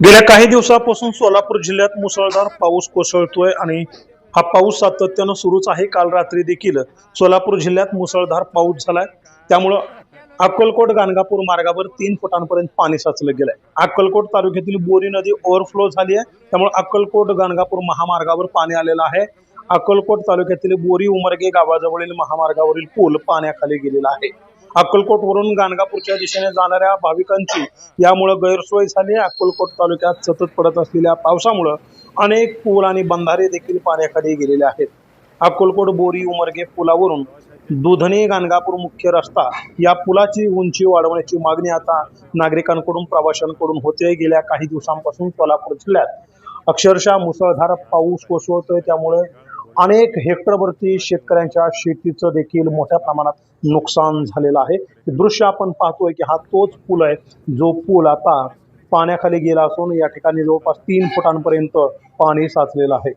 गेल्या काही दिवसापासून सोलापूर जिल्ह्यात मुसळधार पाऊस कोसळतोय आणि हा पाऊस सातत्यानं सुरूच आहे. काल रात्री देखील सोलापूर जिल्ह्यात मुसळधार पाऊस झालाय. त्यामुळं अक्कलकोट गाणगापूर मार्गावर तीन फुटांपर्यंत पाणी साचलं गेलंय. अक्कलकोट तालुक्यातील बोरी नदी ओव्हरफ्लो झाली आहे. त्यामुळे अक्कलकोट गाणगापूर महामार्गावर पाणी आलेलं आहे. अक्कलकोट तालुक्यातील बोरी उमरगे गावाजवळील महामार्गावरील पूल पाण्याखाली गेलेला आहे. अक्कलकोटवरून गाणगापूरच्या दिशेने जाणाऱ्या भाविकांची यामुळे गैरसोय झाली. आहे अक्कलकोट तालुक्यात सतत पडत असलेल्या पावसामुळं अनेक पूल आणि बंधारे देखील पाण्याखाली गेलेले आहेत. अक्कलकोट बोरी उमरगे पुलावरून दुधनी गाणगापूर मुख्य रस्ता या पुलाची उंची वाढवण्याची मागणी आता नागरिकांकडून प्रवाशांकडून होते. गेल्या काही दिवसांपासून सोलापूर जिल्ह्यात अक्षरशः मुसळधार पाऊस कोसळतोय. त्यामुळे अनेक हेक्टरवरती शेतकऱ्यांच्या शेतीचं देखील मोठ्या प्रमाणात नुकसान झालेलं आहे. दृश्य आपण पाहतोय की हा तोच पूल आहे. जो पूल आता पाण्याखाली गेला असून या ठिकाणी जवळपास तीन फुटांपर्यंत पाणी साचलेलं आहे.